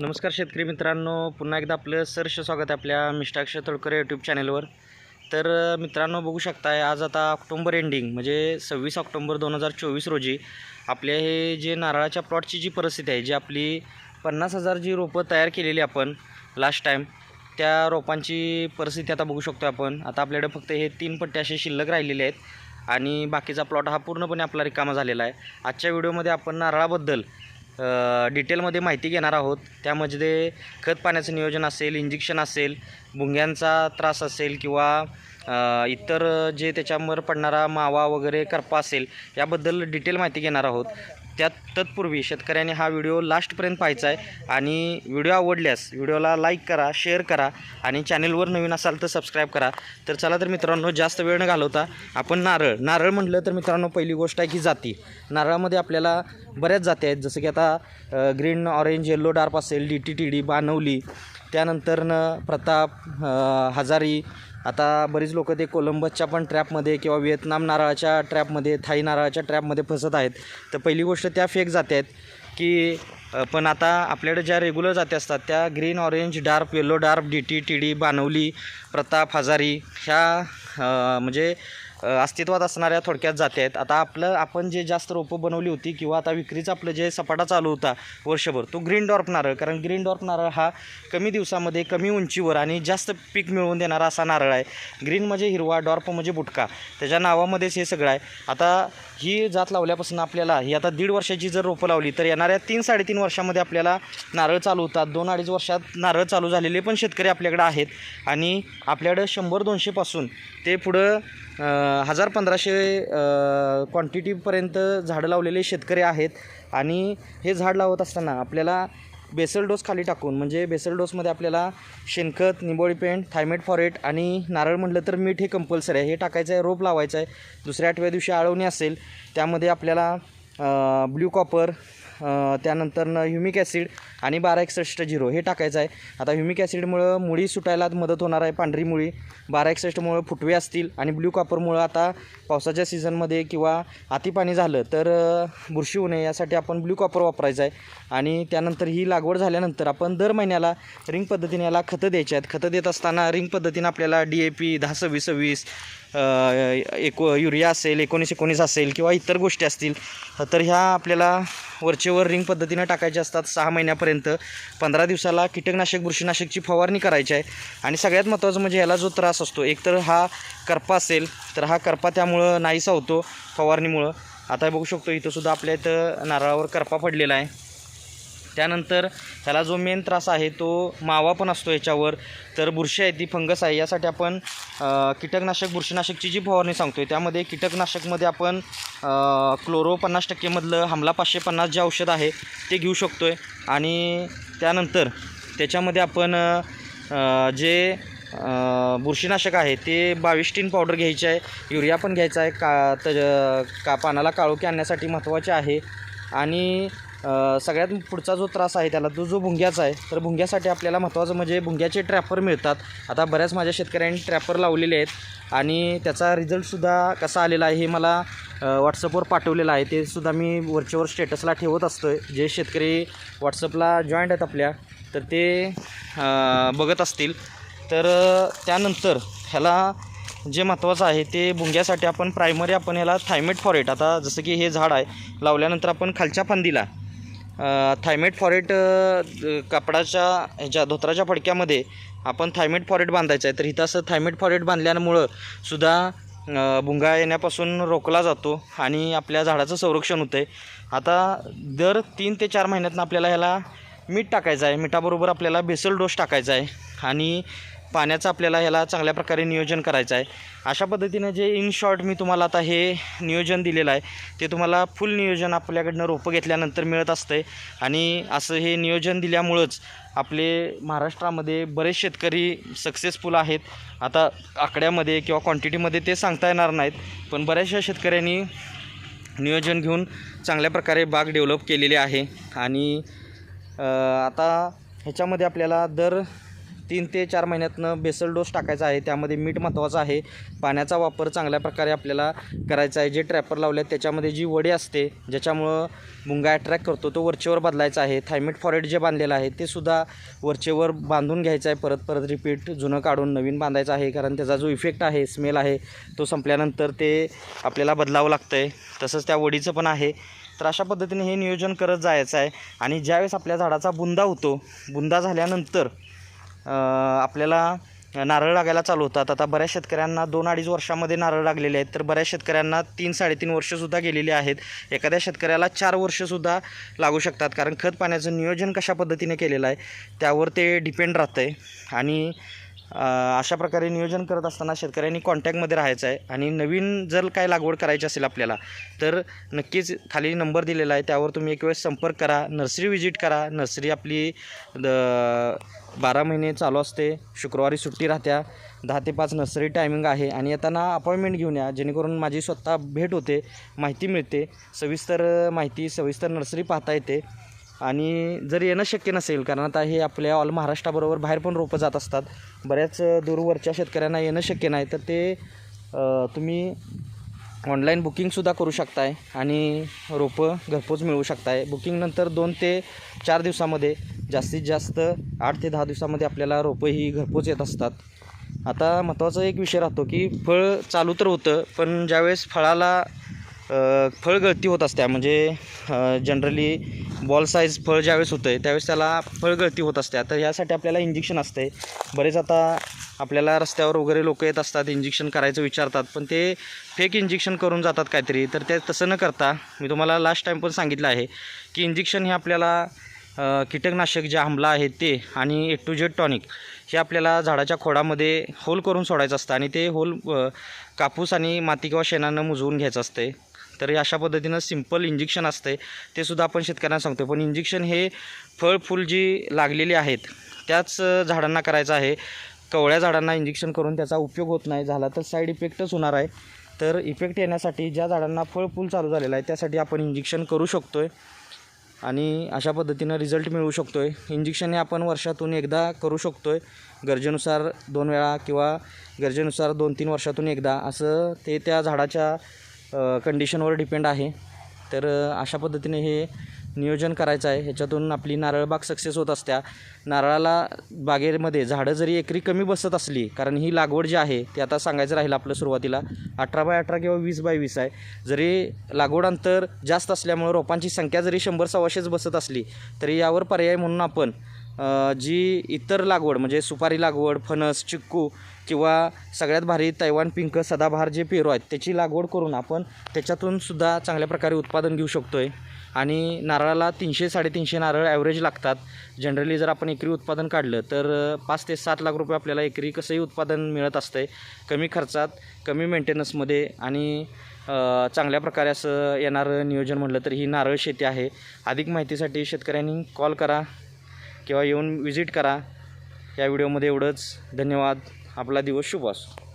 नमस्कार शेतकरी मित्रांनो पुन्हा एकदा आपलं सरस स्वागत आहे आपल्या मिष्टाक्ष तळकर यूट्यूब चॅनलवर तर मित्रांनो बघू शकताय आज आता ऑक्टोंबर एंडिंग म्हणजे सव्वीस ऑक्टोंबर दोन हजार चोवीस रोजी आपल्या हे जे नारळाच्या प्लॉटची जी परिस्थिती आहे जी आपली पन्नास हजार जी रोपं तयार केलेली आपण लास्ट टाईम त्या रोपांची परिस्थिती आता बघू शकतो आपण. आता आपल्याकडे फक्त हे तीन पट्टे असे शिल्लक राहिलेले आहेत आणि बाकीचा प्लॉट हा पूर्णपणे आपला रिकामा झालेला आहे. आजच्या व्हिडिओमध्ये आपण नारळाबद्दल डिटेलमध्ये माहिती घेणार आहोत. त्यामध्ये खत पाण्याचं नियोजन असेल इंजेक्शन असेल भुंग्यांचा त्रास असेल किंवा इतर जे त्याच्यावर पडणारा मावा वगैरे करपा असेल याबद्दल डिटेल माहिती घेणार आहोत. त्यात तत्पूर्वी शेतकऱ्याने हा व्हिडिओ लास्टपर्यंत पाहायचा आहे. आणि व्हिडिओ आवडल्यास व्हिडिओला लाईक करा शेअर करा आणि चॅनलवर नवीन असाल तर सबस्क्राईब करा. तर चला तर मित्रांनो जास्त वेळ न घालवता आपण नारळ नारळ म्हटलं तर मित्रांनो पहिली गोष्ट आहे की जाती. नारळामध्ये आपल्याला बऱ्याच जाती आहेत. जसं की आता ग्रीन ऑरेंज येल्लो डार्प असेल डी टी टी डी बानवली. त्यानंतरनं प्रताप हजारी आता बरीच लोक ते कोलंबसच्या पण ट्रॅपमध्ये किंवा व्हिएतनाम नारळाच्या ट्रॅपमध्ये थाई नारळाच्या ट्रॅपमध्ये फसत आहेत. तर पहिली गोष्ट त्या फेक जात आहेत की पण आता आपल्याकडे ज्या रेग्युलर जाती असतात त्या green orange dark yellow dark D T T D बानवली Pratap Hazari ह्या म्हणजे अस्तित्वात असणाऱ्या थोडक्यात जाते आहेत. आता आपलं आपण जे जास्त रोपं बनवली होती किंवा आता विक्रीचं आपलं जे सपाटा चालू होता वर्षभर तो ग्रीन डॉर्प नारळ कारण ग्रीन डॉर्प नारळ हा कमी दिवसामध्ये कमी उंचीवर आणि जास्त पीक मिळवून देणारा असा नारळ आहे. ग्रीन म्हणजे हिरवा डॉर्प म्हणजे बुटका. त्याच्या नावामध्येच हे सगळं आहे. आता ही जात लावल्यापासून आपल्याला ही आता दीड वर्षाची जर रोपं लावली तर येणाऱ्या तीन साडेतीन वर्षामध्ये आपल्याला नारळ चालू होतात. दोन अडीच वर्षात नारळ चालू झालेले पण शेतकरी आपल्याकडे आहेत. आणि आपल्याकडं शंभर दोनशेपासून ते पुढं हजार पंधराशे क्वांटिटीपर्यंत झाडं लावलेले शेतकरी आहेत. आणि हे झाड लावत असताना आपल्याला बेसल डोस खाली टाकून म्हणजे बेसल डोसमध्ये आपल्याला शेणखत निंबोळी पेंट थायमेट फॉरेट आणि नारळ म्हटलं तर मीठ हे कंपल्सरी आहे. हे टाकायचं आहे रोप लावायचं आहे. दुसऱ्या आठव्या दिवशी आळवणी असेल त्यामध्ये आपल्याला ब्ल्यू कॉपर त्यानंतरनं ह्युमिक ॲसिड आणि बारा एकसष्ट झिरो हे टाकायचं आहे. आता ह्युमिक ॲसिडमुळं मुळी सुटायला मदत होणार आहे पांढरी मुळी. बारा एकसष्टमुळं फुटवे असतील आणि ब्ल्यू कॉपरमुळं आता पावसाच्या सीझनमध्ये किंवा अतिपाणी झालं तर बुरशी होऊ नये यासाठी आपण ब्ल्यू कॉपर वापरायचं आहे. आणि त्यानंतर ही लागवड झाल्यानंतर आपण दर महिन्याला रिंग पद्धतीने याला खतं द्यायची आहेत. खतं देत असताना रिंग पद्धतीने आपल्याला डी ए पी दहा सव्वीस सव्वीस एको युरिया असेल एकोणीस एकोणीस असेल किंवा इतर गोष्टी असतील तर ह्या आपल्याला वरचेवर रिंग पद्धतीनं टाकायचे असतात. सहा महिन्यापर्यंत. पंधरा दिवसाला कीटकनाशक बुरशीनाशकची फवारणी करायची आहे. आणि सगळ्यात महत्त्वाचं म्हणजे याला जो त्रास असतो. एकतर हा करपा असेल तर हा करपा त्यामुळं नाहीसा होतो फवारणीमुळं. आता बघू शकतो इथंसुद्धा आपल्या इथं नारळावर करपा पडलेला आहे. त्यानंतर ह्याला जो मेन त्रास आहे तो मावा पण असतो याच्यावर. तर बुरशी आहे ती फंगस आहे. यासाठी आपण कीटकनाशक बुरशीनाशकची जी फवारणी सांगतो आहे त्यामध्ये कीटकनाशकमध्ये आपण क्लोरो पन्नास टक्केमधलं हमला पाचशे पन्नास जे औषध आहे ते घेऊ शकतो आहे आणि त्यानंतर त्याच्यामध्ये आपण जे बुरशीनाशक आहे ते बावीस टीन पावडर घ्यायची आहे. युरिया पण घ्यायचा आहे. का त का पानाला काळोखी आणण्यासाठी महत्त्वाचे आहे. आणि सगळ्यात पुढचा जो त्रास आहे त्याला तो जो भुंग्याचा आहे तर भुंग्यासाठी आपल्याला महत्त्वाचं म्हणजे भुंग्याचे ट्रॅपर मिळतात. आता बऱ्याच माझ्या शेतकऱ्यांनी ट्रॅपर लावलेले आहेत आणि त्याचा रिझल्टसुद्धा कसा आलेला आहे हे मला व्हॉट्सअपवर पाठवलेलं आहे. ते सुद्धा मी वरच्यावर स्टेटसला ठेवत असतो आहे जे शेतकरी व्हॉट्सअपला जॉईंट आहेत आपल्या तर ते बघत असतील. तर त्यानंतर ह्याला जे महत्त्वाचं आहे ते भुंग्यासाठी आपण प्रायमरी आपण ह्याला थायमेट फॉरेट आता जसं की हे झाड आहे लावल्यानंतर आपण खालच्या फांदीला थायमेट फॉरेट कापडाच्या ह्याच्या धोत्राच्या फडक्यामध्ये आपण थायमेट फॉरेट बांधायचं आहे. तर इथं असं थायमेट फॉरेट बांधल्यामुळं सुद्धा भुंगा येण्यापासून रोखला जातो आणि आपल्या झाडाचं संरक्षण होतं आहे आता दर तीन ते चार महिन्यातनं आपल्याला ह्याला मीठ टाकायचं आहे. मिठाबरोबर आपल्याला बेसल डोस टाकायचा आहे. आणि पाण्याचं आपल्याला ह्याला चांगल्या प्रकारे नियोजन करायचं आहे. अशा पद्धतीनं जे इन शॉर्ट मी तुम्हाला आता हे नियोजन दिलेलं आहे ते तुम्हाला फुल नियोजन आपल्याकडनं रोपं घेतल्यानंतर मिळत असतं आहे आणि असं हे नियोजन दिल्यामुळंच आपले महाराष्ट्रामध्ये बरेच शेतकरी सक्सेसफुल आहेत. आता आकड्यामध्ये किंवा क्वांटिटीमध्ये ते सांगता येणार नाहीत पण बऱ्याचशा शेतकऱ्यांनी नियोजन घेऊन चांगल्या प्रकारे बाग डेव्हलप केलेली आहे. आणि आता ह्याच्यामध्ये आपल्याला दर तीन ते चार महिन्यातनं बेसल डोस टाकायचा आहे. त्यामध्ये मीठ महत्त्वाचं आहे. पाण्याचा वापर चांगल्या प्रकारे आपल्याला करायचा आहे. जे ट्रॅपर लावले आहेत त्याच्यामध्ये जी वडी असते ज्याच्यामुळं मुंगा अट्रॅक्ट करतो तो वरचेवर बदलायचा आहे. थायमेट फॉरेट जे बांधलेलं आहे ते सुद्धा वरचेवर बांधून घ्यायचं आहे. परत परत रिपीट जुनं काढून नवीन बांधायचं आहे. कारण त्याचा जो इफेक्ट आहे स्मेल आहे तो संपल्यानंतर ते आपल्याला बदलावं लागतं आहे तसंच त्या वडीचं पण आहे. तर अशा पद्धतीने हे नियोजन करत जायचं आहे. आणि ज्यावेळेस आपल्या झाडाचा बुंदा होतो बुंदा झाल्यानंतर आपल्याला नारळ लागायला चालू होतात. आता बऱ्याच शेतकऱ्यांना दोन अडीच वर्षामध्ये नारळ लागलेले आहेत. तर बऱ्याच शेतकऱ्यांना तीन साडेतीन वर्षसुद्धा गेलेली आहेत. एखाद्या शेतकऱ्याला चार वर्षसुद्धा लागू शकतात. कारण खत पाण्याचं नियोजन कशा पद्धतीने केलेलं आहे त्यावर ते डिपेंड राहतं आहे आणि अशा प्रकारे नियोजन करत असताना शेतकऱ्यांनी कॉन्टॅक्टमध्ये राहायचं आहे. आणि नवीन जर काय लागवड करायची असेल आपल्याला तर नक्कीच खाली नंबर दिलेला आहे. त्यावर तुम्ही एक वेळेस संपर्क करा नर्सरी व्हिजिट करा. नर्सरी आपली द बारा महिने चालू असते. शुक्रवारी सुट्टी राहत्या. दहा ते पाच नर्सरी टायमिंग आहे. आणि येताना अपॉइंटमेंट घेऊन या. जेणेकरून माझी स्वतः भेट होते माहिती मिळते. सविस्तर माहिती सविस्तर नर्सरी पाहता येते. आणि जर येणं शक्य नसेल कारण आता हे आपल्या ऑल महाराष्ट्राबरोबर बाहेर पण रोपं जात असतात बऱ्याच दूरवरच्या शेतकऱ्यांना येणं शक्य नाही तर ते तुम्ही ऑनलाईन बुकिंगसुद्धा करू शकताय आणि रोपं घरपोच मिळवू शकताय. बुकिंगनंतर दोन ते चार दिवसामध्ये जास्तीत जास्त आठ ते दहा दिवसामध्ये आपल्याला रोपं ही घरपोच येत असतात. आता महत्त्वाचा एक विषय राहतो की फळ चालू तर होतं पण ज्यावेळेस फळाला फळगळती होत असते. म्हणजे जनरली बॉल साईज फळ ज्यावेळेस होतं आहे त्यावेळेस त्याला फळगळती होत असते. तर यासाठी आपल्याला इंजेक्शन असते. बरेच आता आपल्याला रस्त्यावर वगैरे लोक येत असतात इंजेक्शन करायचं विचारतात पण ते फेक इंजेक्शन करून जातात काहीतरी. तर ते तसं न करता मी तुम्हाला लास्ट टाईम पण सांगितलं आहे की इंजेक्शन हे आपल्याला कीटकनाशक जे आंबला आहे ते आणि ए टू जेड टॉनिक हे आपल्याला झाडाच्या खोडामध्ये होल करून सोडायचं असतं आणि ते होल कापूस आणि माती किंवा शेणानं मुजवून घ्यायचं असते तर अशा पद्धतीनं सिंपल इंजेक्शन असते ते सुद्धा आपण शेतकऱ्यांना सांगतो पण इंजेक्शन हे फळ फुल जी लागलेली आहेत त्याच झाडांना करायचं आहे. कवळ्या झाडांना इंजेक्शन करून त्याचा उपयोग होत नाही. झाला तर साईड इफेक्टच होणार आहे. तर इफेक्ट येण्यासाठी ज्या झाडांना फळ फुल चालू झालेलं आहे त्यासाठी आपण इंजेक्शन करू शकतो आहे आणि अशा पद्धतीनं रिझल्ट मिळवू शकतो आहे इंजेक्शन हे आपण वर्षातून एकदा करू शकतो आहे गरजेनुसार दोन वेळा किंवा गरजेनुसार दोन तीन वर्षातून एकदा. असं ते त्या झाडाच्या कंडिशनवर डिपेंड आहे. तर अशा पद्धतीने हे नियोजन करायचं आहे. ह्याच्यातून आपली नारळ बाग सक्सेस होत असत्या. नारळाला बागेमध्ये झाडं जरी एकरी कमी बसत असली कारण ही लागवड जी आहे ती आता सांगायचं राहील आपलं सुरुवातीला अठरा बाय अठरा किंवा वीस बाय वीस आहे. जरी लागवड अंतर जास्त असल्यामुळं रोपांची संख्या जरी शंभर सव्वाशेच बसत असली तरी यावर पर्याय म्हणून आपण जी इतर लागवड म्हणजे सुपारी लागवड फणस चिक्कू किंवा सगळ्यात भारी तैवान पिंक सदाबहार जे पेरू आहेत त्याची लागवड करून आपण त्याच्यातून सुद्धा चांगल्या प्रकारे उत्पादन घेऊ शकतो आहे आणि नारळाला तीनशे साडेतीनशे नारळ ॲव्हरेज लागतात. जनरली जर आपण एकरी उत्पादन काढलं तर पाच ते सात लाख रुपये आपल्याला एकरी कसंही उत्पादन मिळत असतं आहे कमी खर्चात कमी मेंटेनन्समध्ये आणि चांगल्या प्रकारे असं येणारं नियोजन म्हटलं तर ही नारळ शेती आहे. अधिक माहितीसाठी शेतकऱ्यांनी कॉल करा. किंवा येऊन विजिट करा. या व्हिडिओमध्ये एवढंच. धन्यवाद. आपला दिवस शुभ असो.